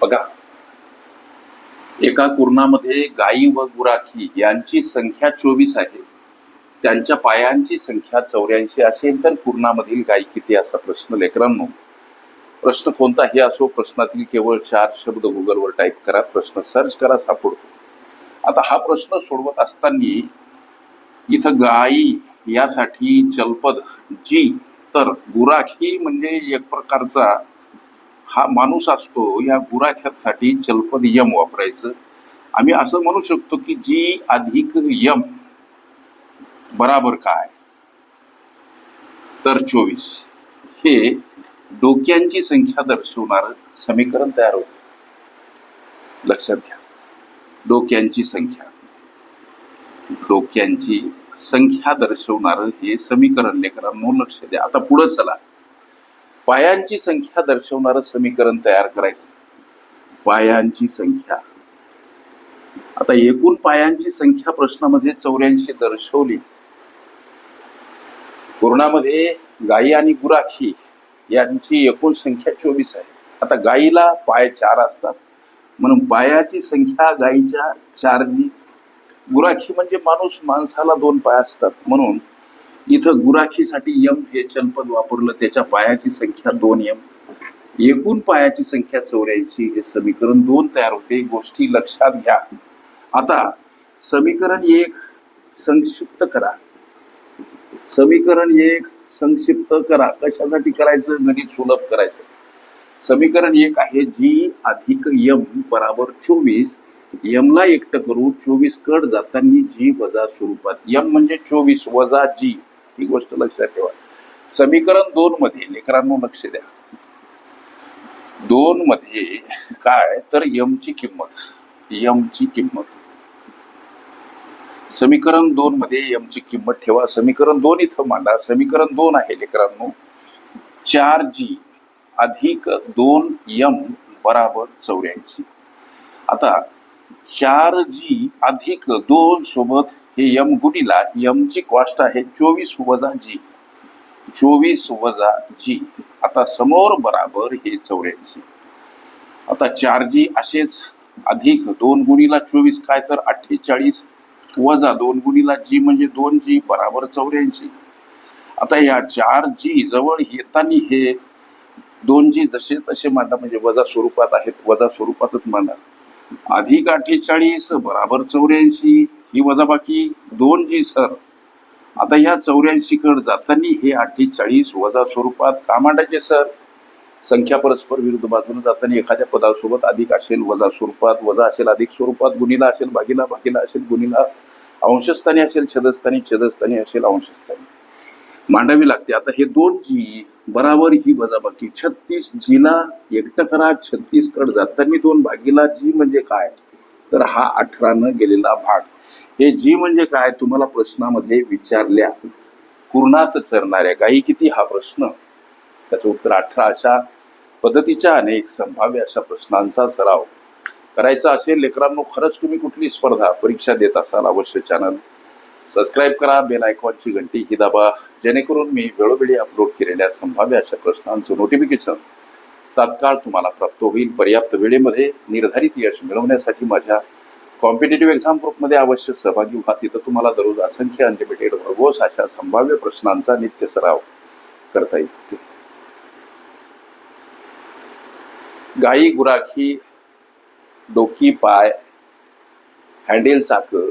बघा. एका कुर्णामध्ये गायी व गुराखी यांची संख्या चोवीस आहे. त्यांच्या पायांची संख्या चौऱ्याऐंशी असेल तर कुर्णामधील गायी किती असा प्रश्न लेकरांनो. प्रश्न कोणताही असो प्रश्नातील केवळ चार शब्द गुगलवर टाईप करा प्रश्न सर्च करा सापडतो. आता हा प्रश्न सोडवत असताना इथं गायी यासाठी चलपद जी तर गुराखी म्हणजे एक प्रकारचा हा माणूस असतो या गुराख्यासाठी जलपद यम वापरायचं. आम्ही असं म्हणू शकतो की जी अधिक यम बराबर काय? तर चोवीस. हे डोक्यांची संख्या दर्शवणार समीकरण तयार होतं. लक्षात घ्या. डोक्यांची संख्या. डोक्यांची संख्या दर्शवणारं हे समीकरण लेकरांनो लक्ष द्या. आता पुढं चला. पायांची संख्या दर्शवणारं समीकरण तयार करायचं. पायांची संख्या. आता एकूण पायांची संख्या प्रश्नामध्ये चौऱ्याऐंशी दर्शवली. कोरोनामध्ये गायी आणि गुराखी यांची एकूण संख्या चोवीस आहे. आता गायीला पाय चार असतात. म्हणून पायाची संख्या गायीच्या चारनी गुराखी म्हणजे माणूस माणसाला दोन पाय असतात. म्हणून इथं गुराखीसाठी यम हे चलपद वापरलं त्याच्या पायाची संख्या दोन यम. एकूण पायाची संख्या चौऱ्याऐंशी हे समीकरण दोन तयार होते. गोष्टी लक्षात घ्या. आता समीकरण एक संक्षिप्त करा. समीकरण एक संक्षिप्त करा. कशासाठी करायचं? गणित सुलभ करायचं. समीकरण एक आहे जी अधिक यम बराबर चोवीस. यमला एकटं करू चोवीस कड जाताना जी वजा स्वरूपात. यम म्हणजे चोवीस वजा जी ही गोष्ट लक्षात ठेवा. समीकरण दोन मध्ये लेकरांनो लक्ष द्या. दोन मध्ये काय? तर यमची किंमत. यमची किंमत. समीकरण दोन मध्ये यमची किंमत ठेवा. समीकरण दोन इथं मांडा. समीकरण दोन आहे लेकरांनो. चार जी अधिक दोन यम बराबर चौऱ्याऐंशी. आता चार जी अधिक दोन सोबत हे यम गुणीला यमची कॉस्ट आहे चोवीस वजा जी. चोवीस वजा जी. आता समोर बराबर हे चौऱ्याऐंशी. आता चार जी असेच अधिक दोन गुणीला चोवीस काय तर अठ्ठेचाळीस वजा दोन गुणीला जी म्हणजे दोन जी बराबर चौऱ्याऐंशी. आता या चार जी जवळ येताना हे दोन जी जसे तसे मांडा म्हणजे वजा स्वरूपात आहेत वजा स्वरूपातच मांडा. अधिक अठ्ठेचाळीस बराबर चौऱ्याऐंशी ही वजाबाकी दोन जी सर. आता ह्या चौऱ्याऐंशी कड जाताना हे अठ्ठेचाळीस वजा स्वरूपात का मांडायचे सर. संख्या परस्पर विरुद्ध बाजूने जाताना एखाद्या पदासोबत अधिक असेल वजा स्वरूपात वजा असेल अधिक स्वरूपात गुणीला असेल भागीला भागीला असेल गुणीला अंशस्थानी असेल छदस्थानी छदस्थानी असेल अंशस्थानी. मांडावी लागते. आता हे दोन जी बराबर ही वजाबाकी छत्तीस जीला एकटं करा छत्तीस कड जाताना दोन भागीला जी म्हणजे काय? तर हा अठरानं गेलेला भाग. हे जी म्हणजे काय? तुम्हाला प्रश्नामध्ये विचारल्या. पूर्णात चरणाऱ्या. गायी किती? हा प्रश्न. त्याचं उत्तर अठरा. अशा पद्धतीच्या अनेक संभाव्य अशा प्रश्नांचा सराव करायचा असेल. लेकरांनो खरंच तुम्ही कुठली स्पर्धा परीक्षा देत असाल अवश्य चॅनल सबस्क्राईब करा बेल आयकॉनची घंटी ही दाबा जेणेकरून मी वेळोवेळी अपलोड केलेल्या संभाव्य अशा प्रश्नांचं नोटिफिकेशन तात्काळ तुम्हाला प्राप्त होईल. पर्याप्त वेळेमध्ये निर्धारित यश मिळवण्यासाठी माझ्या कॉम्पिटेटिव्ह एक्झाम ग्रुपमध्ये अवश्य सहभागी व्हा. तिथं तुम्हाला दररोज असंख्य अनलिमिटेड भरघोस अशा संभाव्य प्रश्नांचा नित्य सराव करता येईल. गाई गुराखी डोकी पाय हँडेल चाकं